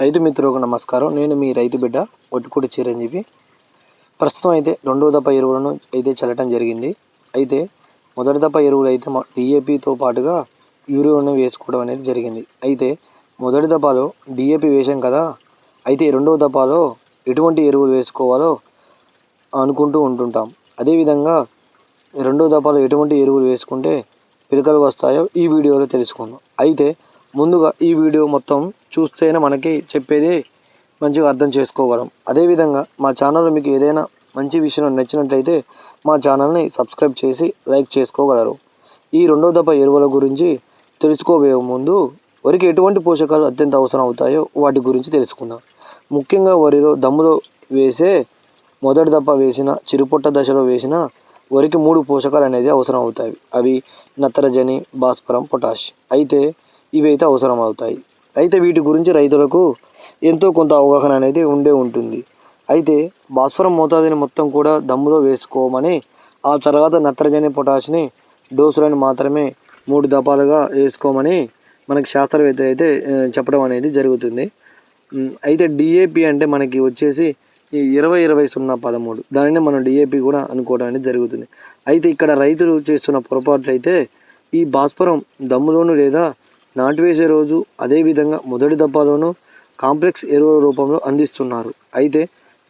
రైతు మిత్రులకు నమస్కారం. నేను మీ రైతు బిడ్డ ఒట్టుకూడి చిరంజీవి. ప్రస్తుతం అయితే రెండో దప ఎరువులను అయితే చల్లటం జరిగింది. అయితే మొదటి దప ఎరువులు అయితే డిఏపితో పాటుగా యూరియాను వేసుకోవడం అనేది జరిగింది. అయితే మొదటి దపాలో డిఏపి వేసాం కదా అయితే రెండవ దపాలో ఎటువంటి ఎరువులు వేసుకోవాలో అనుకుంటూ ఉంటుంటాం. అదేవిధంగా రెండో దపాలో ఎటువంటి ఎరువులు వేసుకుంటే పిలకలు వస్తాయో ఈ వీడియోలో తెలుసుకుందాం. అయితే ముందుగా ఈ వీడియో మొత్తం చూస్తేనే మనకి చెప్పేది మంచిగా అర్థం చేసుకోగలం. అదేవిధంగా మా ఛానల్లో మీకు ఏదైనా మంచి విషయం నచ్చినట్లయితే మా ఛానల్ని సబ్స్క్రైబ్ చేసి లైక్ చేసుకోగలరు. ఈ రెండో దఫా ఎరువుల గురించి తెలుసుకోబోయే ముందు వరికి ఎటువంటి పోషకాలు అత్యంత అవసరం అవుతాయో వాటి గురించి తెలుసుకుందాం. ముఖ్యంగా వరిలో దమ్ములో వేసే మొదటి దప్ప వేసిన చిరుపొట్ట దశలో వేసిన వరికి మూడు పోషకాలు అనేది అవసరం అవుతాయి. అవి నత్రజని భాస్వరం పొటాష్. అయితే ఇవి అయితే అవసరం అవుతాయి అయితే వీటి గురించి రైతులకు ఎంతో కొంత అవగాహన అనేది ఉండే ఉంటుంది. అయితే భాస్వరం మోతాదుని మొత్తం కూడా దమ్ములో వేసుకోమని ఆ తర్వాత నత్రజని పొటాష్ని డోసులను మాత్రమే మూడు దపాలుగా వేసుకోమని మనకి శాస్త్రవేత్త అయితే చెప్పడం అనేది జరుగుతుంది. అయితే డిఏపి అంటే మనకి వచ్చేసి ఈ ఇరవై ఇరవై సున్నా పదమూడు. దానిని మనం డిఏపి కూడా అనుకోవడం అనేది జరుగుతుంది. అయితే ఇక్కడ రైతులు చేస్తున్న పొరపాట్లు అయితే ఈ భాస్వరం దమ్ములోను లేదా నాటివేసే రోజు అదేవిధంగా మొదటి దప్పాలోను కాంప్లెక్స్ ఎరువుల రూపంలో అందిస్తున్నారు. అయితే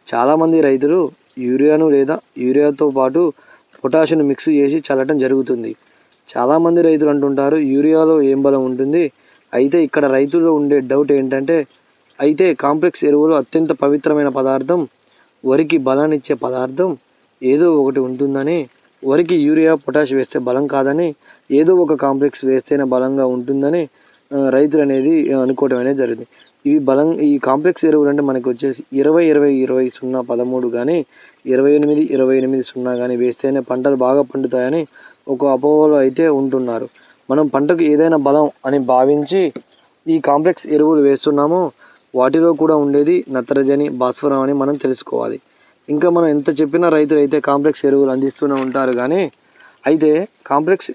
చాలామంది రైతులు యూరియాను లేదా యూరియాతో పాటు పొటాషియం మిక్స్ చేసి చల్లటం జరుగుతుంది. చాలామంది రైతులు అంటుంటారు యూరియాలో ఏం బలం ఉంటుంది? అయితే ఇక్కడ రైతుల్లో ఉండే డౌట్ ఏంటంటే అయితే కాంప్లెక్స్ ఎరువులు అత్యంత పవిత్రమైన పదార్థం వరికి బలాన్నిచ్చే పదార్థం ఏదో ఒకటి ఉంటుందని వరికి యూరియా పొటాష్ వేస్తే బలం కాదని ఏదో ఒక కాంప్లెక్స్ వేస్తేనే బలంగా ఉంటుందని రైతులు అనేది అనుకోవడం అనేది జరిగింది. ఇవి బలం ఈ కాంప్లెక్స్ ఎరువులు అంటే మనకి వచ్చేసి ఇరవై ఇరవై ఇరవై సున్నా పదమూడు కానీ ఇరవై ఎనిమిది ఇరవై ఎనిమిది సున్నా కానీ వేస్తేనే పంటలు బాగా పండుతాయని ఒక అపోహలో అయితే ఉంటున్నారు. మనం పంటకు ఏదైనా బలం అని భావించి ఈ కాంప్లెక్స్ ఎరువులు వేస్తున్నామో వాటిలో కూడా ఉండేది నత్రజని భాస్వరం అని మనం తెలుసుకోవాలి. ఇంకా మనం ఎంత చెప్పినా రైతులు అయితే కాంప్లెక్స్ ఎరువులు అందిస్తూనే ఉంటారు కానీ అయితే కాంప్లెక్స్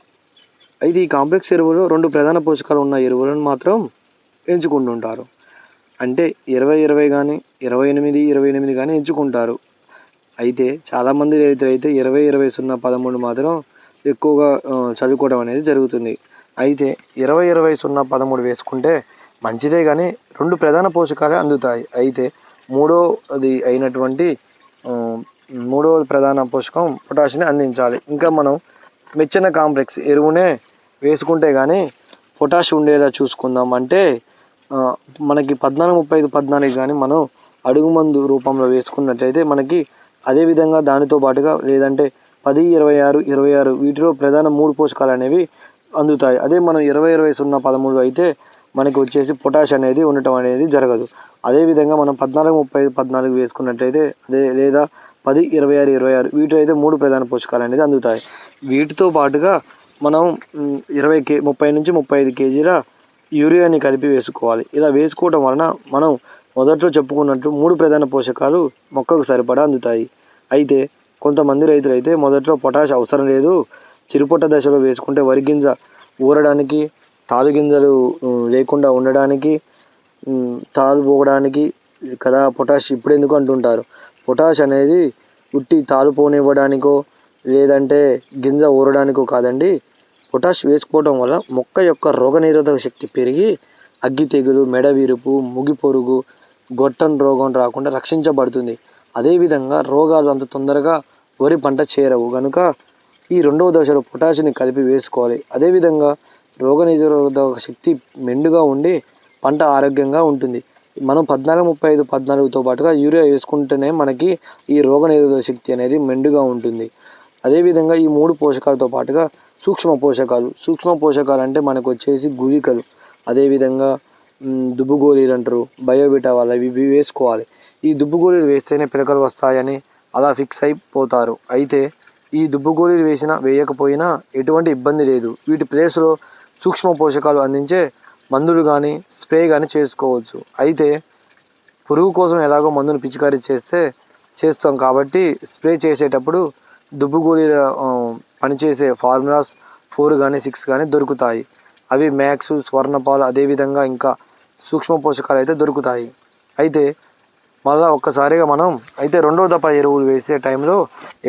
అయితే ఈ కాంప్లెక్స్ ఎరువులు రెండు ప్రధాన పోషకాలు ఉన్న ఎరువులను మాత్రం ఎంచుకుంటుంటారు. అంటే ఇరవై ఇరవై కానీ ఇరవై ఎనిమిది ఇరవై ఎనిమిది కానీ ఎంచుకుంటారు. అయితే చాలామంది రైతులు అయితే ఇరవై ఇరవై సున్నా పదమూడు మాత్రం ఎక్కువగా చదువుకోవడం అనేది జరుగుతుంది. అయితే ఇరవై ఇరవై సున్నా పదమూడు వేసుకుంటే మంచిదే కానీ రెండు ప్రధాన పోషకాలే అందుతాయి. అయితే మూడోది అయినటువంటి మూడవ ప్రధాన పోషకం పొటాషియం అందించాలి. ఇంకా మనం మెచ్చిన కాంప్లెక్స్ ఎరువునే వేసుకుంటే కానీ పొటాష్ ఉండేలా చూసుకుందాం. అంటే మనకి పద్నాలుగు ముప్పై ఐదు పద్నాలుగు కానీ మనం అడుగు మందు రూపంలో వేసుకున్నట్లయితే మనకి అదేవిధంగా దానితో పాటుగా లేదంటే పది ఇరవై ఆరు ఇరవై ఆరు వీటిలో ప్రధాన మూడు పోషకాలు అనేవి అందుతాయి. అదే మనం ఇరవై ఇరవై సున్నా పదమూడు అయితే మనకి వచ్చేసి పొటాష్ అనేది ఉండటం అనేది జరగదు. అదేవిధంగా మనం పద్నాలుగు ముప్పై ఐదు పద్నాలుగు వేసుకున్నట్లయితే అదే లేదా పది ఇరవై ఆరు ఇరవై ఆరు. వీటిలో అయితే మూడు ప్రధాన పోషకాలు అనేది అందుతాయి. వీటితో పాటుగా మనం ఇరవై కే ముప్పై నుంచి ముప్పై ఐదు కేజీల యూరియాని కలిపి వేసుకోవాలి. ఇలా వేసుకోవడం వలన మనం మొదట్లో చెప్పుకున్నట్లు మూడు ప్రధాన పోషకాలు మొక్కకు సరిపడా అందుతాయి. అయితే కొంతమంది రైతులు అయితే మొదట్లో పొటాష్ అవసరం లేదు. చిరుపొట్ట దశలో వేసుకుంటే వరి గింజ ఊరడానికి తాలు గింజలు లేకుండా ఉండడానికి తాలు పోగడానికి కదా పొటాష్ ఇప్పుడు ఎందుకు అంటుంటారు? పొటాష్ అనేది ఉట్టి తాలుపోనివ్వడానికో లేదంటే గింజ ఊరడానికో కాదండి. పొటాష్ వేసుకోవడం వల్ల మొక్క యొక్క రోగనిరోధక శక్తి పెరిగి అగ్గి తెగులు మెడ విరుపు ముగి పొరుగు గొట్టం రోగం రాకుండా రక్షించబడుతుంది. అదేవిధంగా రోగాలు అంత తొందరగా వరి పంట చేరవు. కనుక ఈ రెండవ దశలో పొటాషిని కలిపి వేసుకోవాలి. అదేవిధంగా రోగనిరోధక శక్తి మెండుగా ఉండి పంట ఆరోగ్యంగా ఉంటుంది. మనం పద్నాలుగు ముప్పై ఐదు పద్నాలుగుతో పాటుగా యూరియా వేసుకుంటేనే మనకి ఈ రోగనిరోధక శక్తి అనేది మెండుగా ఉంటుంది. అదేవిధంగా ఈ మూడు పోషకాలతో పాటుగా సూక్ష్మ పోషకాలు సూక్ష్మ పోషకాలు అంటే మనకు వచ్చేసి గుళికలు. అదేవిధంగా దుబ్బు గోళీలు అంటారు బయోబిటా వాళ్ళు ఇవి వేసుకోవాలి. ఈ దుబ్బు గోళీలు వేస్తేనే పిలకలు వస్తాయని అలా ఫిక్స్ అయిపోతారు. అయితే ఈ దుబ్బు గోళీలు వేసినా వేయకపోయినా ఎటువంటి ఇబ్బంది లేదు. వీటి ప్లేస్లో సూక్ష్మ పోషకాలు అందించే మందులు కానీ స్ప్రే కానీ చేసుకోవచ్చు. అయితే పురుగు కోసం ఎలాగో మందును పిచికారీ చేస్తే చేస్తాం కాబట్టి స్ప్రే చేసేటప్పుడు దుబ్బు గోళీల పనిచేసే ఫార్ములాస్ ఫోర్ కానీ సిక్స్ కానీ దొరుకుతాయి. అవి మ్యాక్స్ స్వర్ణపాలు అదేవిధంగా ఇంకా సూక్ష్మ పోషకాలు అయితే దొరుకుతాయి. అయితే మళ్ళీ ఒక్కసారిగా మనం అయితే రెండో దఫా ఎరువులు వేసే టైంలో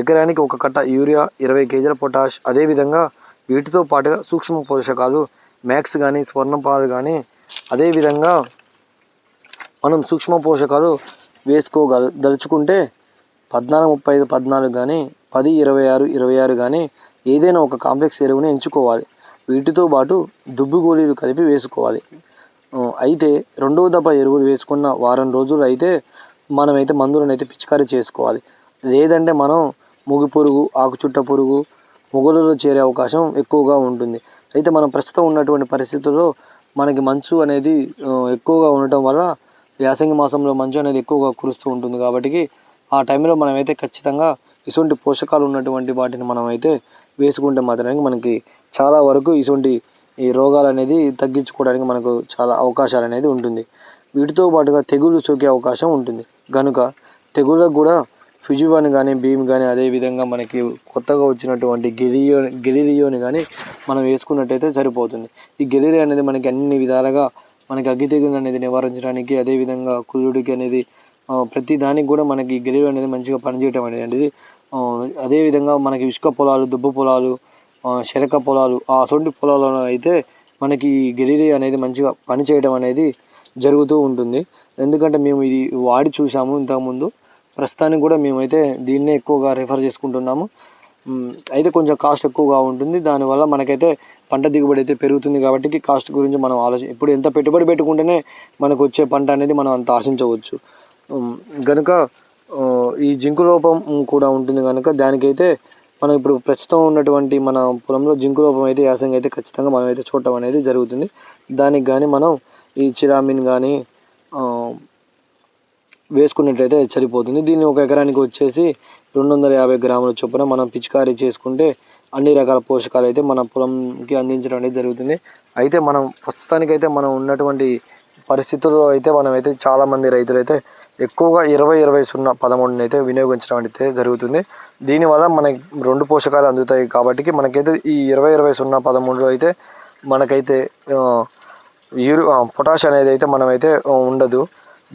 ఎకరానికి ఒక కట్ట యూరియా ఇరవై కేజీల పొటాష్ అదేవిధంగా వీటితో పాటుగా సూక్ష్మ పోషకాలు మ్యాక్స్ కానీ స్వర్ణపాలు కానీ అదేవిధంగా మనం సూక్ష్మ పోషకాలు వేసుకోగల దలుచుకుంటే పద్నాలుగు ముప్పై ఐదు పద్నాలుగు కానీ పది ఇరవై ఆరు ఇరవై ఆరు కానీ ఏదైనా ఒక కాంప్లెక్స్ ఎరువుని ఎంచుకోవాలి. వీటితో పాటు దుబ్బు గోళీలు కలిపి వేసుకోవాలి. అయితే రెండవ దఫా ఎరువులు వేసుకున్న వారం రోజులు అయితే మనమైతే మందులను అయితే పిచికారీ చేసుకోవాలి. లేదంటే మనం ముగి పురుగు ఆకుచుట్ట పురుగు మొగులలో చేరే అవకాశం ఎక్కువగా ఉంటుంది. అయితే మనం ప్రస్తుతం ఉన్నటువంటి పరిస్థితుల్లో మనకి మంచు అనేది ఎక్కువగా ఉండటం వల్ల యాసంగి మాసంలో మంచు అనేది ఎక్కువగా కురుస్తూ ఉంటుంది కాబట్టి ఆ టైంలో మనమైతే ఖచ్చితంగా ఇటువంటి పోషకాలు ఉన్నటువంటి వాటిని మనం అయితే వేసుకుంటే మాత్రమే మనకి చాలా వరకు ఇటువంటి ఈ రోగాలు అనేది తగ్గించుకోవడానికి మనకు చాలా అవకాశాలు అనేది ఉంటుంది. వీటితో పాటుగా తెగులు సోకే అవకాశం ఉంటుంది. కనుక తెగుళ్ళకు కూడా ఫిజివాన్ కానీ భీమ్ కానీ అదేవిధంగా మనకి కొత్తగా వచ్చినటువంటి గెలియో గెలిరియోని కానీ మనం వేసుకున్నట్టయితే సరిపోతుంది. ఈ గెలిరి అనేది మనకి అన్ని విధాలుగా మనకి అగ్గి తెగులు అనేది నివారించడానికి అదేవిధంగా కుళ్ళుడికి అనేది ప్రతి దానికి కూడా మనకి గెలిరి అనేది మంచిగా పనిచేయటం అనేది అదేవిధంగా మనకి ఇసుక పొలాలు దుబ్బ పొలాలు శరక పొలాలు ఆ అసొంటి పొలాలలో అయితే మనకి ఈ గెలిరి అనేది మంచిగా పనిచేయడం అనేది జరుగుతూ ఉంటుంది. ఎందుకంటే మేము ఇది వాడి చూసాము ఇంతకుముందు. ప్రస్తుతానికి కూడా మేమైతే దీన్నే ఎక్కువగా రిఫర్ చేసుకుంటున్నాము. అయితే కొంచెం కాస్ట్ ఎక్కువగా ఉంటుంది. దానివల్ల మనకైతే పంట దిగుబడి అయితే పెరుగుతుంది కాబట్టి కాస్ట్ గురించి మనం ఆలోచన ఇప్పుడు ఎంత పెట్టుబడి పెట్టుకుంటేనే మనకు వచ్చే పంట అనేది మనం అంత ఆశించవచ్చు. కనుక గనుక ఈ జింకు లోపం కూడా ఉంటుంది కనుక దానికైతే మనం ఇప్పుడు ప్రస్తుతం ఉన్నటువంటి మన పొలంలో జింకు లోపం అయితే యాసంగా అయితే ఖచ్చితంగా మనం అయితే చూడటం అనేది జరుగుతుంది. దానికి కానీ మనం ఈ చిరామిన్ కానీ వేసుకున్నట్లయితే సరిపోతుంది. దీన్ని ఒక ఎకరానికి వచ్చేసి రెండు వందల యాభై గ్రాముల చొప్పున మనం పిచికారీ చేసుకుంటే అన్ని రకాల పోషకాలు అయితే మన పొలంకి అందించడం అనేది జరుగుతుంది. అయితే మనం ప్రస్తుతానికైతే మనం ఉన్నటువంటి పరిస్థితుల్లో అయితే మనం అయితే చాలామంది రైతులు అయితే ఎక్కువగా ఇరవై ఇరవై సున్నా పదమూడుని అయితే వినియోగించడం అయితే జరుగుతుంది. దీనివల్ల మనకి రెండు పోషకాలు అందుతాయి కాబట్టి మనకైతే ఈ ఇరవై ఇరవై సున్నా పదమూడులో అయితే మనకైతే యూరి పొటాష్ అనేది అయితే మనమైతే ఉండదు.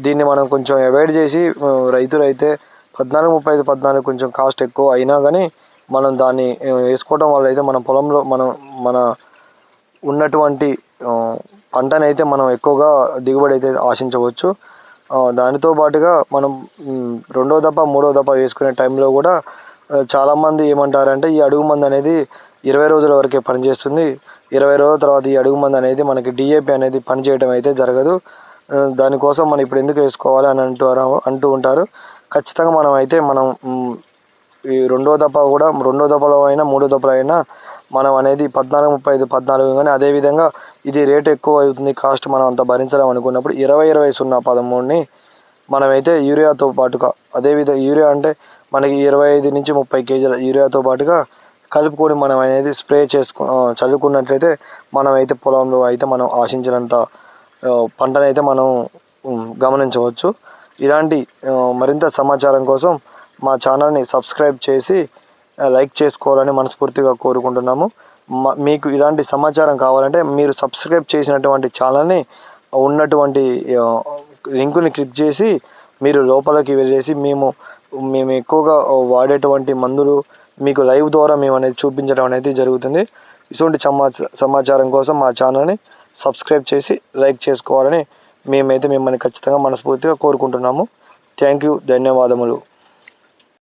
దీన్ని మనం కొంచెం అవాయిడ్ చేసి రైతులైతే రైతులు అయితే పద్నాలుగు ముప్పై ఐదు పద్నాలుగు కొంచెం కాస్ట్ ఎక్కువ అయినా కానీ మనం దాన్ని వేసుకోవడం వల్ల అయితే మన పొలంలో మనం మన ఉన్నటువంటి పంటని పంటనైతే మనం ఎక్కువగా దిగుబడి అయితే ఆశించవచ్చు. దానితో పాటుగా మనం రెండో దఫా మూడో దప్ప వేసుకునే టైంలో కూడా చాలామంది ఏమంటారంటే ఈ అడుగు మందు అనేది ఇరవై రోజుల వరకే పనిచేస్తుంది. ఇరవై రోజుల తర్వాత ఈ అడుగు మందు అనేది మనకి డిఏపి అనేది పనిచేయడం అయితే జరగదు. దానికోసం మనం ఇప్పుడు ఎందుకు వేసుకోవాలి అని అంటారు అంటూ ఉంటారు. ఖచ్చితంగా మనం అయితే మనం ఈ రెండో దఫా కూడా రెండో దఫలో అయినా మూడో దఫలో అయినా మనం అనేది పద్నాలుగు ముప్పై ఐదు పద్నాలుగు కానీ అదేవిధంగా ఇది రేట్ ఎక్కువ అవుతుంది కాస్ట్ మనం అంత భరించడం అనుకున్నప్పుడు ఇరవై ఇరవై సున్నా పదమూడుని మనమైతే యూరియాతో పాటుగా అదేవిధంగా యూరియా అంటే మనకి ఇరవై ఐదు నుంచి ముప్పై కేజీల యూరియాతో పాటుగా కలుపుకొని మనం అనేది స్ప్రే చేసుకు చల్లుకున్నట్లయితే మనం అయితే పొలంలో అయితే మనం ఆశించినంత పంటనైతే మనం గమనించవచ్చు. ఇలాంటి మరింత సమాచారం కోసం మా ఛానల్ని సబ్స్క్రైబ్ చేసి లైక్ చేసుకోవాలని మనస్ఫూర్తిగా కోరుకుంటున్నాము. మీకు ఇలాంటి సమాచారం కావాలంటే మీరు సబ్స్క్రైబ్ చేసినటువంటి ఛానల్ని ఉన్నటువంటి లింకుని క్లిక్ చేసి మీరు లోపలికి వెళ్ళేసి మేము మేము ఎక్కువగా వాడేటువంటి మందులు మీకు లైవ్ ద్వారా మేము అనేది చూపించడం అనేది జరుగుతుంది. ఇటువంటి సమా సమాచారం కోసం మా ఛానల్ని సబ్స్క్రైబ్ చేసి లైక్ చేసుకోవాలని మేమైతే మిమ్మల్ని ఖచ్చితంగా మనస్ఫూర్తిగా కోరుకుంటున్నాము. థ్యాంక్ యూ ధన్యవాదములు.